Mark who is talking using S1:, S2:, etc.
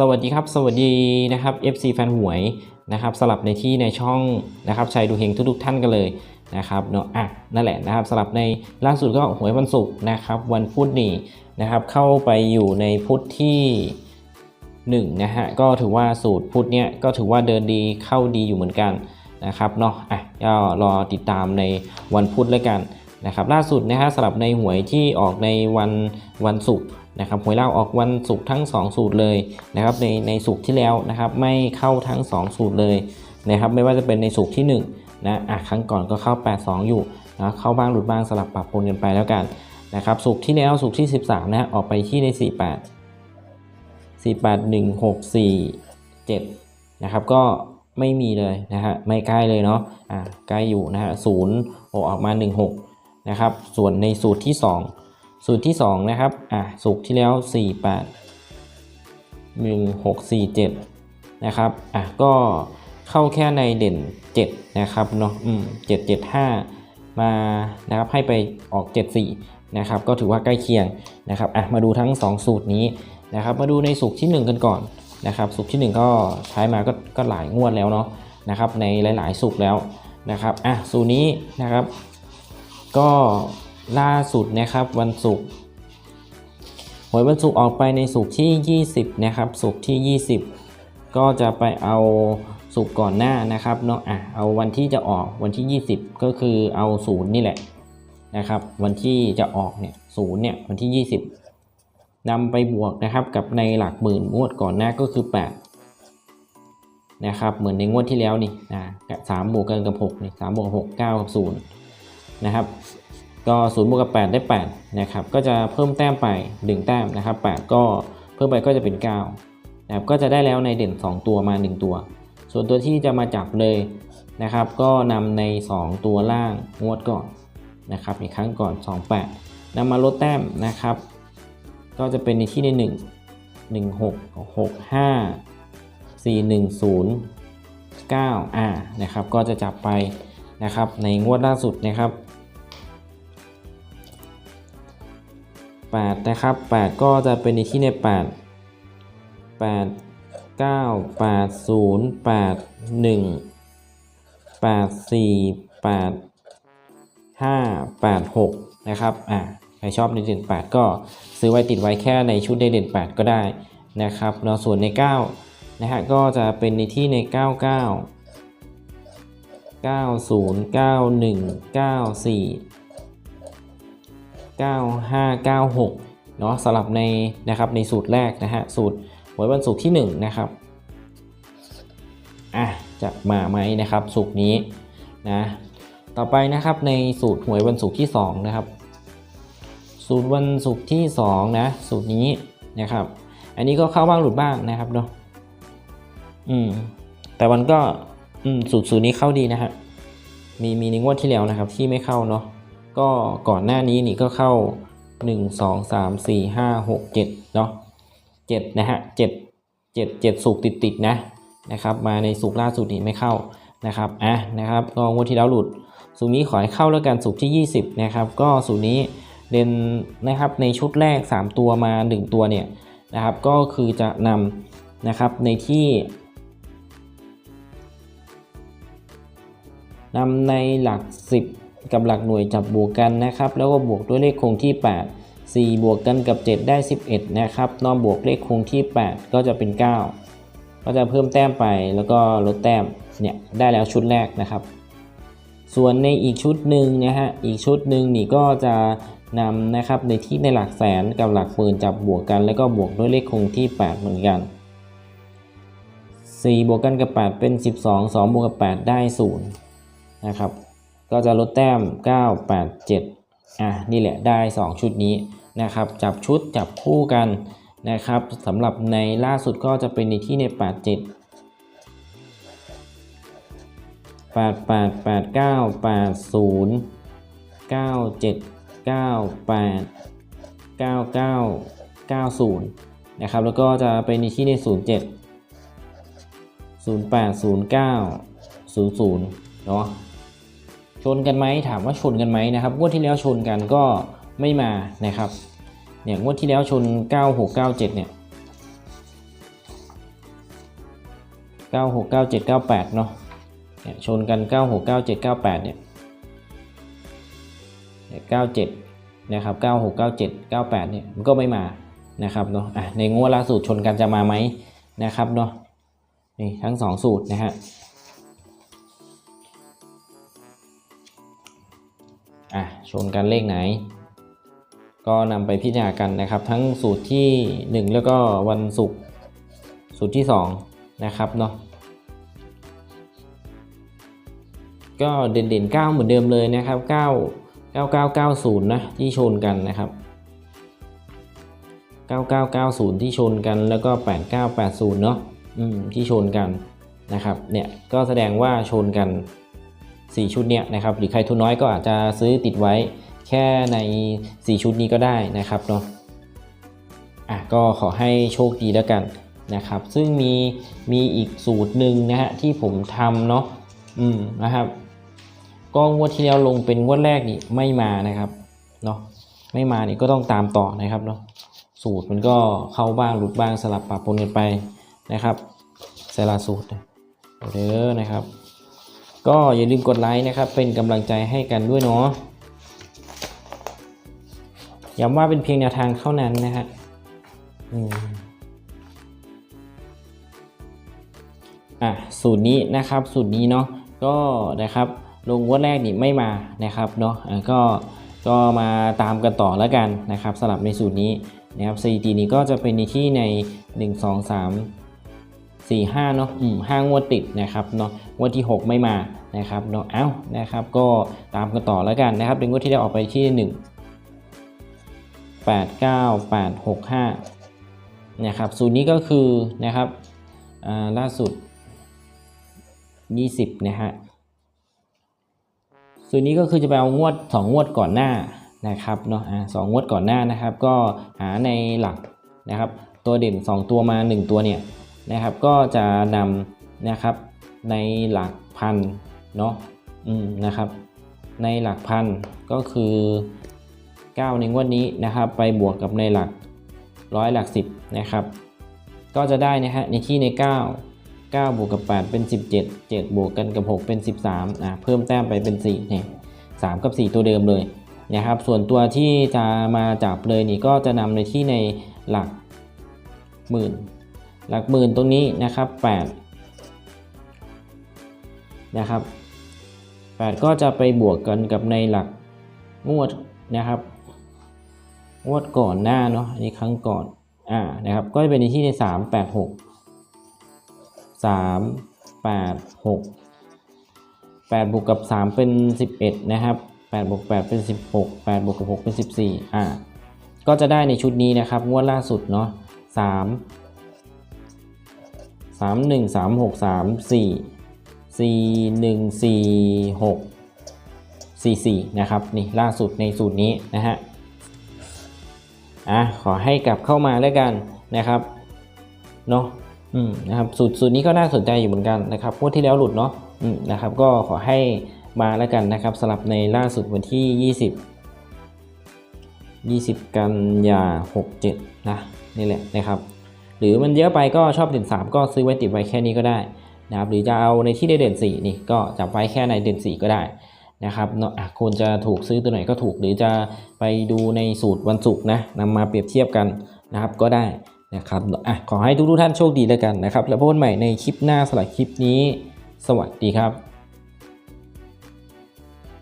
S1: สวัสดีครับ สวัสดีนะครับ FC แฟนหวยนะครับสลับในที่ในช่องนะครับชัยดูเฮงทุกๆท่านกันเลยนะครับเนาะอะนั่นแหละนะครับสลับในล่าสุดก็หวยวันศุกร์นะครับวันพุธนี่นะครับเข้าไปอยู่ในพุธที่1นะฮะก็ถือว่าสูตรพุธเนี่ยก็ถือว่าเดินดีเข้าดีอยู่เหมือนกันนะครับเนาะอะก็รอติดตามในวันพุธแล้วกัน นะครับล่าสุดนะฮะสลับในหวยที่ออกในวันวันศุกร์นะครับหวยเล่าออกวันศุกร์ทั้ง 2 สูตรเลยนะครับในในสูตรที่แล้วนะครับไม่เข้าทั้ง 2 สูตรเลยนะครับไม่ว่าจะเป็นในสูตรที่1นะอะครั้งก่อนก็เข้า 82 อยู่นะเข้าบ้างหลุดบ้างสลับปรับปนกันไปแล้วกันนะครับสูตรที่แล้วสูตรที่ 13นะออกไปที่ใน 48 48 1 6 4 7นะครับก็ไม่มีเลยนะฮะไม่ใกล้เลยเนาะอะใกล้อยู่นะฮะศูนย์โอออกมา 16 นะครับ ส่วนในสูตรที่ 2 สูตรที่ 2 นะครับ อะสูตรที่แล้ว 4 8 1 6 4 7 นะครับ อะก็เข้าแค่ในเด่น 7 นะครับเนาะอืม7 7 5 มานะครับให้ไปออก 7 4 นะครับ ก็ถือว่าใกล้เคียงนะครับ อะมาดูทั้ง 2 สูตรนี้นะครับ มาดูในสูตรที่ 1 กันก่อนนะครับสูตรที่ 1 ก็ใช้มาก็ก็หลายงวดแล้วเนาะนะครับในหลาย ๆสูตรแล้วนะครับอะสูตรนี้นะครับ ก็ล่าสุดนะครับวันศุกร์หวยวันศุกร์ออกไปในศุกร์ที่ 20 นะครับศุกร์ที่ 20 ก็จะไปเอาศุกร์ก่อนหน้านะครับเนาะอะเอาวันที่จะออกวันที่ 20 ก็คือเอาศูนย์นี่แหละนะครับ วันที่จะออกเนี่ยศูนย์เนี่ยวันที่ 20นำไปบวกนะครับกับในหลักหมื่นงวดก่อนหน้าก็คือ 8 นะครับเหมือนในงวดที่แล้วนี่นะสามบวกกันกับ6นี่สามบวกกับหกเก้ากับศูนย์ นะครับ ก็0บวกกับ 8 ได้ 8 นะครับ ก็จะเพิ่มแต้มไป 1 แต้มนะครับ 8 ก็เพิ่มไปก็จะเป็น 9 นะครับ ก็จะได้แล้วในเด่น 2 ตัวมา 1 ตัว ส่วนตัวที่จะมาจับเลยนะครับ ก็นำใน 2 ตัวล่างงวดก่อนนะครับในครั้งก่อน 28นำมาลดแต้มนะครับ ก็จะเป็นในที่ใน 1 1 6 6 5 4 1 0 9อ่านะครับ ก็จะจับไปนะครับในงวดล่าสุดนะครับ 8 นะครับ 8 ก็จะเป็นในที่ใน 8 8 9 8 0 8 1 8 4 8 5 8 6 นะครับ อ่าใครชอบในเด่น 8 ก็ซื้อไว้ติดไว้แค่ในชุดในเด่น 8 ก็ได้นะครับแล้วส่วนใน 9 นะฮะ ก็จะเป็นในที่ใน 99 90 91 94 9596เนาะสำหรับในนะครับในสูตรแรกนะฮะสูตรหวยวันศุกร์ที่1นะครับอะจะมาไหมนะครับสุกร์นี้นะต่อไปนะครับในสูตรหวยวันศุกร์ที่2นะครับสูตรวันศุกร์ที่2นะสูตรนี้นะครับ อันนี้ก็เข้าบ้างหลุดบ้างนะครับเนาะอืมแต่มันก็อืมสูตรสูตรนี้เข้าดีนะฮะมีมีในงวดที่แล้วนะครับที่ไม่เข้าเนาะ ก็ก่อนหน้านี้นี่ก็เข้า 1 2 3 4 5 6 7เนาะ7นะฮะ7 7 7สุกติดติดๆนะนะครับมาในสุกล่าสุดนี่ไม่เข้านะครับอะนะครับก็งวดที่แล้วหลุด สูตรนี้ขอให้เข้าแล้วกันสุกที่ 20นะครับก็สูตรนี้เด่นนะครับในชุดแรก 3 ตัวมา 1 ตัวเนี่ยนะครับก็คือจะนำนะครับในที่นำในหลัก 10 กับหลักหน่วยจับบวกกันนะครับ แล้วก็บวกด้วยเลขคงที่ 8 4 บวกกันกับ 7 ได้ 11 นะครับนอกบวกเลขคงที่ 8 ก็จะเป็น 9 ก็จะเพิ่มแต้มไปแล้วก็ลดแต้มเนี่ยได้แล้วชุดแรกนะครับ ส่วนในอีกชุดหนึ่งนะฮะอีกชุดหนึ่งนี่ก็จะนำนะครับในที่ในหลักแสนกับหลักหมื่นจับบวกกัน แล้วก็บวกด้วยเลขคงที่ 8 เหมือนกัน 4 บวกกันกับ 8 เป็น 12 2 บวกกับ 8 ได้0นะครับ ก็จะลดแต้ม 9 8 7 อะนี่แหละได้ 2 ชุดนี้นะครับ จับชุดจับคู่กันนะครับสำหรับในล่าสุดก็จะเป็นในที่ใน 8 7 8 8 8 9 8 0 9 7 9 8 9 9 9 0 นะครับ แล้วก็จะเป็นในที่ใน 0 7 0 8 0 9 0 0 เนาะ นกันไหมถามว่าชนกันไหมนะครับงวดที่แล้วชนกันก็ไม่มานะครับเนี่ยงวดที่แล้วชน 9697 เนี่ย 96 97 98 เนาะเนี่ยชนกัน 96 97 98 เนี่ยเนี่ย97 นะครับ 96 97 98 เนี่ยมันก็ไม่มานะครับเนาะอะในงวดล่าสุดชนกันจะมาไหมนะครับเนาะนี่ทั้งสองสูตรนะฮะ อะชนกันเลขไหน ก็นำไปพิจารณากันนะครับ ทั้งสูตรที่ 1 แล้วก็วันศุกร์สูตรที่ 2 นะครับเนาะก็เด่นเด่น9เหมือนเดิมเลยนะครับ 9 9990 นะที่ชนกันนะครับ 9990 ที่ชนกันแล้วก็ 8980 เนาะอืมที่ชนกันนะครับเนี่ยก็แสดงว่าชนกัน 4 ชุดเนี่ยนะครับหรือใครทุนน้อยก็อาจจะซื้อติดไว้แค่ใน 4 ชุดนี้ก็ได้นะครับเนาะอะก็ขอให้โชคดีแล้วกันนะครับ ซึ่งมีมีอีกสูตรหนึ่งนะฮะที่ผมทำเนาะอืมนะครับก็งวดที่แล้วลงเป็นงวดแรกนี่ไม่มานะครับเนาะไม่มานี่ก็ต้องตามต่อนะครับเนาะสูตรมันก็เข้าบ้างหลุดบ้างสลับปรับปนกันไปนะครับเซราสูตรเด้อนะครับ ก็อย่าลืมกดไลค์นะครับ เป็นกำลังใจให้กันด้วยเนาะย้ำว่าเป็นเพียงแนวทางเท่านั้นนะฮะอะสูตรนี้นะครับสูตรนี้เนาะก็นะครับลงงวดแรกนี่ไม่มานะครับเนาะะก็ก็มาตามกันต่อแล้วกันนะครับสลับในสูตรนี้นะครับสถิตินี้ก็จะเป็นในที่ใน 1 2 3 4 5เนาะอืมห้างวดติดนะครับเนาะงวดที่ 6 ไม่มานะครับเนาะเอ้านะครับ ก็ตามกันต่อแล้วกันนะครับเป็นงวดที่ได้ออกไปที่ 1 8 9 8 6 5นะครับสูตรนี้ก็คือนะครับล่าสุด 20นะฮะสูตรนี้ก็คือจะไปเอางวด 2 งวดก่อนหน้านะครับเนาะอ่าสองงวดก่อนหน้านะครับ ก็หาในหลักนะครับ ตัวเด่น 2 ตัวมา 1 ตัวเนี่ย นะครับ ก็จะนำนะครับในหลักพันเนาะอืมนะครับ ในหลักพันก็คือ 9 ในงวดนี้นะครับ ไปบวกกับในหลักร้อยหลัก 10 นะครับ ก็จะได้นะฮะในที่ใน 9 9 บวกกับ 8 เป็น 17 7 บวกกันกับ 6 เป็น 13อะเพิ่มแต้มไปเป็น4เนี่ย3กับ 4 ตัวเดิมเลยนะครับ ส่วนตัวที่จะมาจับเลยนี่ก็จะนำในที่ในหลักหมื่น หลักหมื่นตรงนี้นะครับ8นะครับ8 ก็จะไปบวกกันกับในหลักงวดนะครับงวดก่อนหน้าเนาะอันนี้ครั้งก่อนอ่านะครับก็จะเป็นในที่ใน 3 8 6 3 8 6 8บวกกับ 3 เป็น 11 นะครับ8บวก8เป็น 16 8บวกกับ 6 เป็น 14 อ่า ก็จะได้ในชุดนี้นะครับ งวดล่าสุดเนาะ3 3 1 3 6 3 4 4 1 4 6 4 4นะครับนี่ล่าสุดในสูตรนี้นะฮะอะขอให้กลับเข้ามาแล้วกันนะครับเนาะอืมนะครับสูตรสูตรนี้ก็น่าสนใจอยู่เหมือนกันนะครับงวดที่แล้วหลุดเนาะอืมนะครับ ก็ขอให้มาแล้วกันนะครับสลับในล่าสุดวันที่ 20 20 กันยา 67 นะ นี่แหละนะครับ หรือมันเยอะไปก็ชอบเด่น 3 ก็ซื้อไว้ติดไว้แค่นี้ก็ได้นะครับหรือจะเอาในที่ได้เด่น 4 นี่ก็จับไว้แค่ในเด่น 4 ก็ได้นะครับเนาะควรจะถูกซื้อตัวไหนก็ถูก หรือจะไปดูในสูตรวันศุกร์นะนำมาเปรียบเทียบกันนะครับก็ได้นะครับอะขอให้ทุกๆท่านโชคดีแล้วกันนะครับ แล้วพบกันใหม่ในคลิปหน้าสำหรับคลิปนี้ สวัสดีครับ